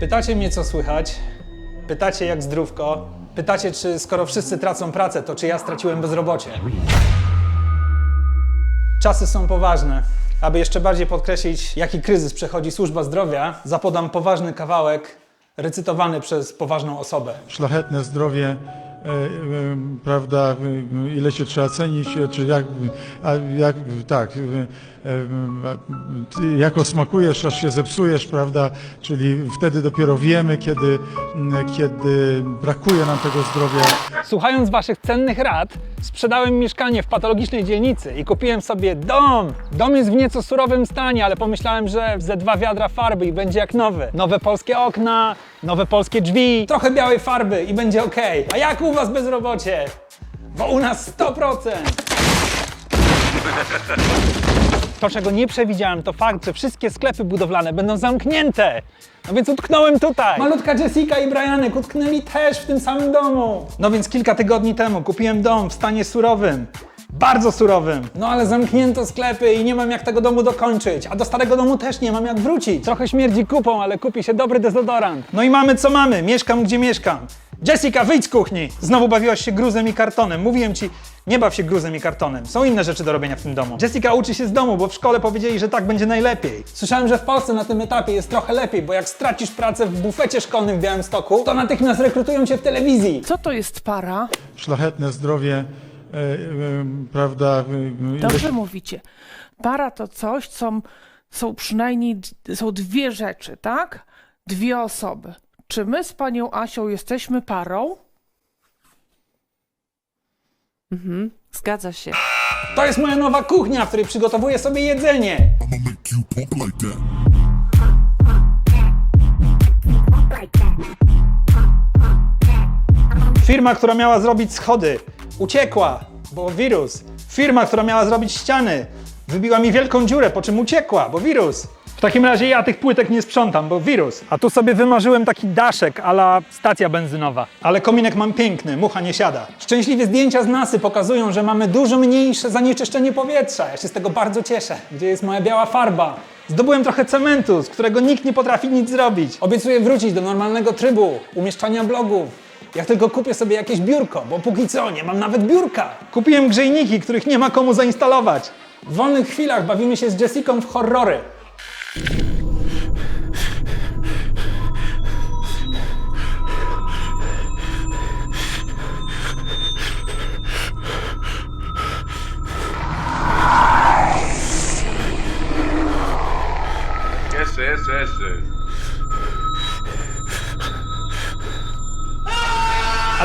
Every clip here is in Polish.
Pytacie mnie, co słychać. Pytacie, jak zdrówko. Pytacie, czy skoro wszyscy tracą pracę, to czy ja straciłem bezrobocie. Czasy są poważne. Aby jeszcze bardziej podkreślić, jaki kryzys przechodzi służba zdrowia, zapodam poważny kawałek recytowany przez poważną osobę. szlachetne zdrowie, e, e, prawda, e, ile się trzeba cenić, czy jak, a jak tak, jako smakujesz, aż się zepsujesz, prawda, czyli wtedy dopiero wiemy, kiedy, kiedy brakuje nam tego zdrowia. Słuchając Waszych cennych rad, sprzedałem mieszkanie w patologicznej dzielnicy i kupiłem sobie dom. Dom jest w nieco surowym stanie, ale pomyślałem, że ze dwa wiadra farby i będzie jak nowy. Nowe polskie okna, nowe polskie drzwi, trochę białej farby i będzie ok. A jak u Was bezrobocie? Bo u nas 100%! To, czego nie przewidziałem, to fakt, że wszystkie sklepy budowlane będą zamknięte. No więc utknąłem tutaj. Malutka Jessica i Brianek utknęli też w tym samym domu. No więc kilka tygodni temu kupiłem dom w stanie surowym. Bardzo surowym. No ale zamknięto sklepy i nie mam jak tego domu dokończyć. A do starego domu też nie mam jak wrócić. Trochę śmierdzi kupą, ale kupi się dobry dezodorant. No i mamy co mamy. Mieszkam gdzie mieszkam. Jessica, wyjdź z kuchni! Znowu bawiłaś się gruzem i kartonem. Mówiłem ci, nie baw się gruzem i kartonem. Są inne rzeczy do robienia w tym domu. Jessica uczy się z domu, bo w szkole powiedzieli, że tak będzie najlepiej. Słyszałem, że w Polsce na tym etapie jest trochę lepiej, bo jak stracisz pracę w bufecie szkolnym w Białymstoku, to natychmiast rekrutują cię w telewizji. Co to jest para? Szlachetne zdrowie, e, e, prawda, e, ile Dobrze mówicie. Para to coś, co są przynajmniej d- są dwie rzeczy, tak? Dwie osoby. Czy my z panią Asią jesteśmy parą? Zgadza się. To jest moja nowa kuchnia, w której przygotowuję sobie jedzenie. Firma, która miała zrobić schody, uciekła, bo wirus. Firma, która miała zrobić ściany, wybiła mi wielką dziurę, po czym uciekła, bo wirus. W takim razie ja tych płytek nie sprzątam, bo wirus. A tu sobie wymarzyłem taki daszek ala stacja benzynowa. Ale kominek mam piękny, mucha nie siada. Szczęśliwie zdjęcia z nasy pokazują, że mamy dużo mniejsze zanieczyszczenie powietrza. Ja się z tego bardzo cieszę. Gdzie jest moja biała farba? Zdobyłem trochę cementu, z którego nikt nie potrafi nic zrobić. Obiecuję wrócić do normalnego trybu, umieszczania blogów, jak tylko kupię sobie jakieś biurko, bo póki co nie mam nawet biurka. Kupiłem grzejniki, których nie ma komu zainstalować. W wolnych chwilach bawimy się z Jessicą w horrory. Jeszcze, jeszcze, jeszcze.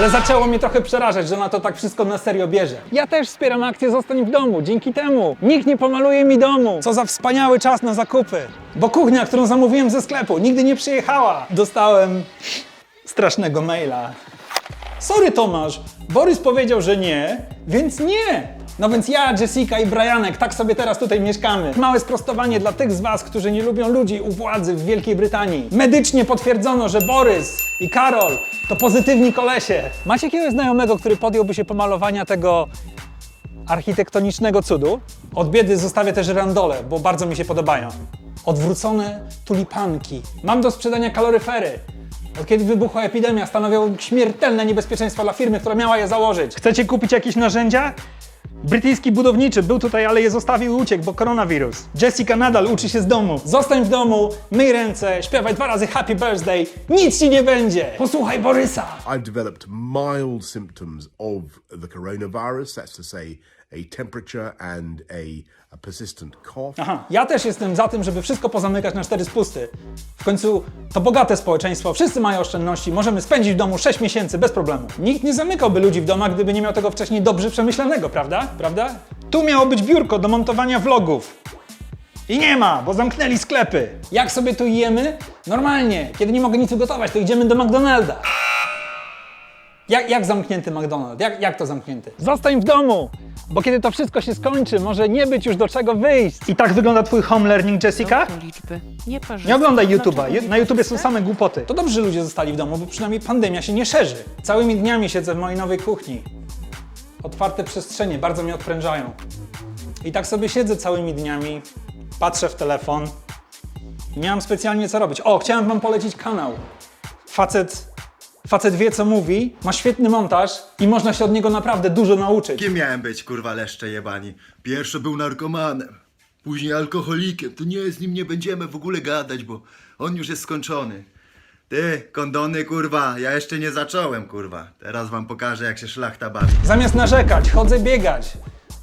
Ale zaczęło mnie trochę przerażać, że ona to tak wszystko na serio bierze. Ja też wspieram akcję Zostań w domu. Dzięki temu nikt nie pomaluje mi domu. Co za wspaniały czas na zakupy. Bo kuchnia, którą zamówiłem ze sklepu, nigdy nie przyjechała. Dostałem strasznego maila. Sorry Tomasz, Borys powiedział, że nie, więc nie. No więc ja, Jessica i Brianek tak sobie teraz tutaj mieszkamy. Małe sprostowanie dla tych z Was, którzy nie lubią ludzi u władzy w Wielkiej Brytanii. Medycznie potwierdzono, że Borys i Karol to pozytywni kolesie. Macie jakiegoś znajomego, który podjąłby się pomalowania tego architektonicznego cudu? Od biedy zostawię też randole, bo bardzo mi się podobają. Odwrócone tulipanki. Mam do sprzedania kaloryfery. Od kiedy wybuchła epidemia, stanowią śmiertelne niebezpieczeństwo dla firmy, która miała je założyć. Chcecie kupić jakieś narzędzia? Brytyjski budowniczy był tutaj, ale je zostawił i uciekł, bo koronawirus. Jessica nadal uczy się z domu. Zostań w domu, myj ręce, śpiewaj dwa razy Happy Birthday, nic ci nie będzie. Posłuchaj Borysa. I've developed mild symptoms of the coronavirus. That's to say, Aha, ja też jestem za tym, żeby wszystko pozamykać na cztery spusty. W końcu to bogate społeczeństwo, wszyscy mają oszczędności, możemy spędzić w domu 6 miesięcy bez problemu. Nikt nie zamykałby ludzi w domach, gdyby nie miał tego wcześniej dobrze przemyślanego, prawda? Prawda? Tu miało być biurko do montowania vlogów. I nie ma, bo zamknęli sklepy. Jak sobie tu jemy? Normalnie. Kiedy nie mogę nic ugotować, to idziemy do McDonalda. Jak, jak zamknięty McDonald's? Jak, jak to zamknięty? Zostań w domu! Bo kiedy to wszystko się skończy, może nie być już do czego wyjść. I tak wygląda twój home learning, Jessica? To liczby. Nie parzyste. Nie oglądaj YouTube'a. nie Na YouTubie są same głupoty. To dobrze, że ludzie zostali w domu, bo przynajmniej pandemia się nie szerzy. Całymi dniami siedzę w mojej nowej kuchni. Otwarte przestrzenie bardzo mnie odprężają. I tak sobie siedzę całymi dniami, patrzę w telefon, Miałem specjalnie co robić. O, chciałem wam polecić kanał. Facet, facet wie co mówi, ma świetny montaż i można się od niego naprawdę dużo nauczyć. Kim miałem być, kurwa, leszcze jebani? Pierwszy był narkomanem, później alkoholikiem. To nie, z nim nie będziemy w ogóle gadać, bo on już jest skończony. Ty, kondony, kurwa, ja jeszcze nie zacząłem, kurwa. Teraz wam pokażę, jak się szlachta bawi. Zamiast narzekać, chodzę biegać.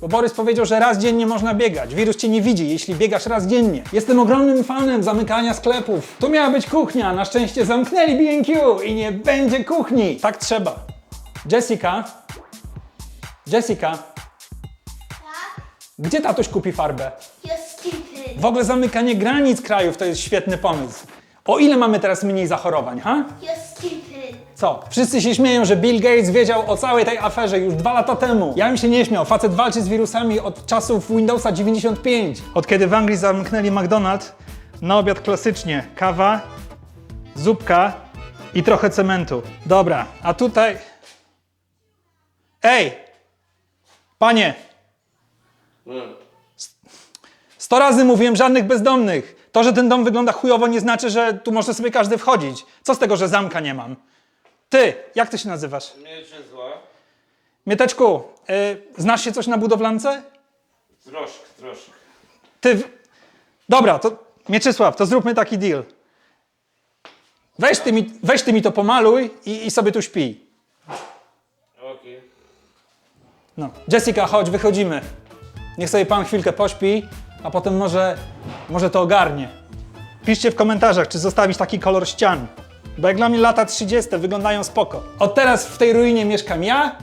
Bo Borys powiedział, że raz dziennie można biegać. Wirus cię nie widzi, jeśli biegasz raz dziennie. Jestem ogromnym fanem zamykania sklepów. Tu miała być kuchnia, na szczęście zamknęli B&Q i nie będzie kuchni. Tak trzeba. Jessica? Jessica? Gdzie tatuś kupi farbę? Stupid. W ogóle zamykanie granic krajów to jest świetny pomysł. O ile mamy teraz mniej zachorowań, ha? Co? Wszyscy się śmieją, że Bill Gates wiedział o całej tej aferze już dwa lata temu. Ja bym się nie śmiał. Facet walczy z wirusami od czasów Windowsa 95. Od kiedy w Anglii zamknęli McDonald's, na obiad klasycznie kawa, zupka i trochę cementu. Dobra, a tutaj... Ej! Panie! Sto razy mówiłem żadnych bezdomnych. To, że ten dom wygląda chujowo nie znaczy, że tu może sobie każdy wchodzić. Co z tego, że zamka nie mam? Ty, jak ty się nazywasz? Mieczysław? Mieteczku, y, znasz się coś na budowlance? Troszkę, troszkę. Ty. W... Dobra, to Mieczysław, to zróbmy taki deal. Weź ty mi, weź ty mi to pomaluj i, i sobie tu śpi. Okej. No. Jessica, chodź, wychodzimy. Niech sobie pan chwilkę pośpi, a potem może, może to ogarnie. Piszcie w komentarzach, czy zostawić taki kolor ścian. Bo jak dla mnie lata 30. wyglądają spoko. Od teraz w tej ruinie mieszkam ja,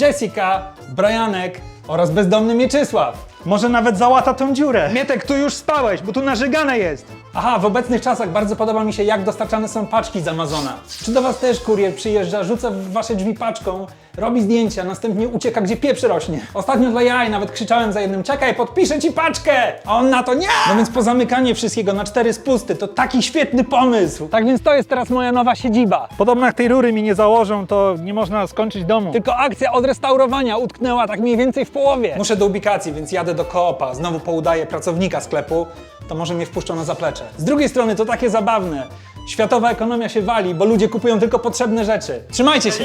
Jessica, Brianek oraz bezdomny Mieczysław. Może nawet załata tą dziurę. Mietek, tu już spałeś, bo tu narzygane jest. Aha, w obecnych czasach bardzo podoba mi się, jak dostarczane są paczki z Amazona. Czy do was też kurier przyjeżdża, rzuca w wasze drzwi paczką, robi zdjęcia, następnie ucieka, gdzie pieprz rośnie. Ostatnio dla jaj nawet krzyczałem za jednym, czekaj, podpiszę ci paczkę! A on na to nie! No więc pozamykanie wszystkiego na cztery spusty to taki świetny pomysł. Tak więc to jest teraz moja nowa siedziba. Podobno jak tej rury mi nie założą, to nie można skończyć domu. Tylko akcja odrestaurowania utknęła tak mniej więcej w połowie. Muszę do ubikacji, więc jadę do koopa. Znowu poudaję pracownika sklepu, to może mnie wpuszczą na zaplecze. Z drugiej strony to takie zabawne. Światowa ekonomia się wali, bo ludzie kupują tylko potrzebne rzeczy. Trzymajcie się!